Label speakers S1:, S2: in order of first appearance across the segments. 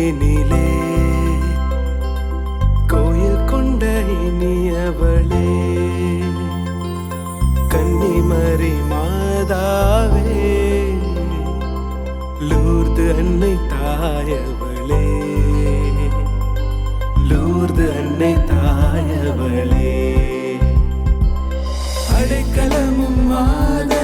S1: தேனிலே. கோயில் கொண்ட இனியவளே. கன்னிமரி மாதாவே. லூர்து அன்னை தாயவளே. லூர்து அன்னை தாயவளே. அடைக்கலமும் மாத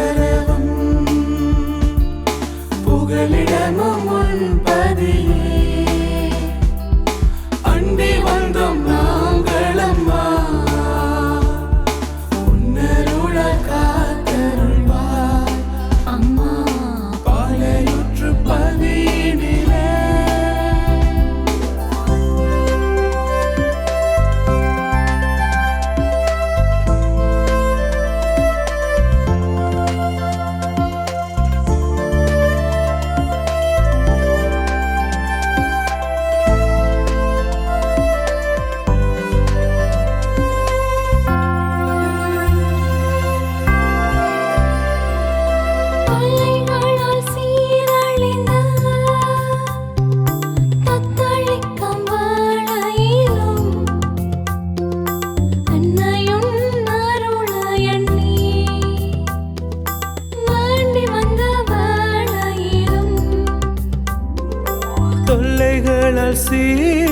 S1: se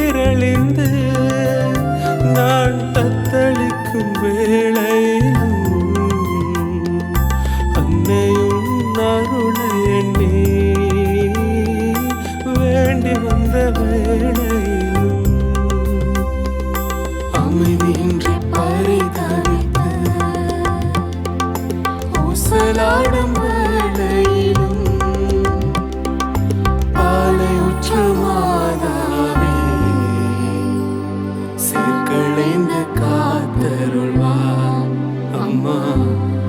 S2: அம்மா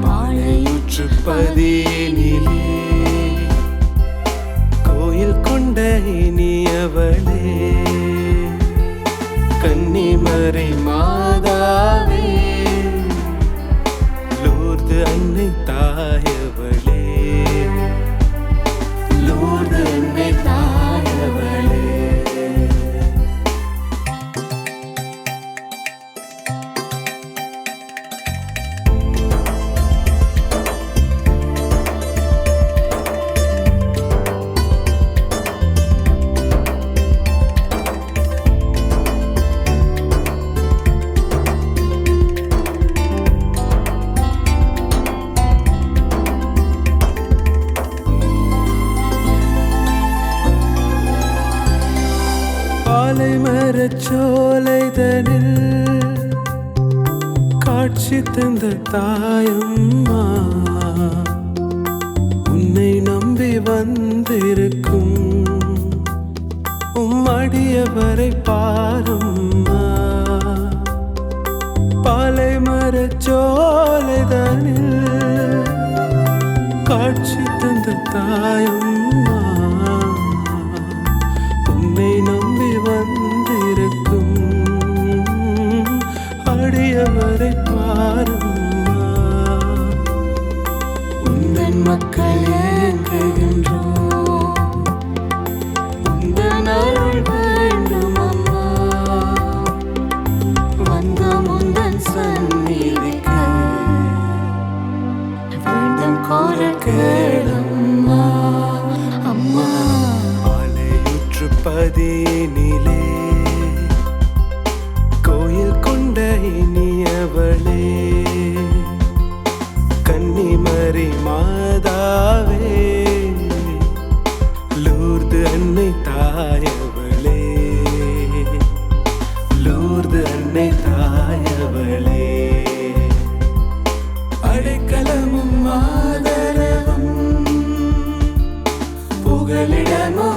S1: பாலையுற்று கோயில் கொண்ட இனியவளே கன்னிமறை மாதாவே லூர்து அன்னை தாயவளே. சோலைதனில் காட்சி தந்த தாயம்மா உன்னை நம்பி வந்திருக்கும் உம்மடியவரை பாரம்மா. பாலை மரச்சோலைதனில் காட்சி தந்த தாயம்மா பதினிலே கோயில் கொண்ட இனியவளே கன்னிமரி രാജാവേ ലൂർദ് അന്നെ തായവളേ ലൂർദ് അന്നെ തായവളേ അടിക്കലമും മാതരവും പുകലിടമോ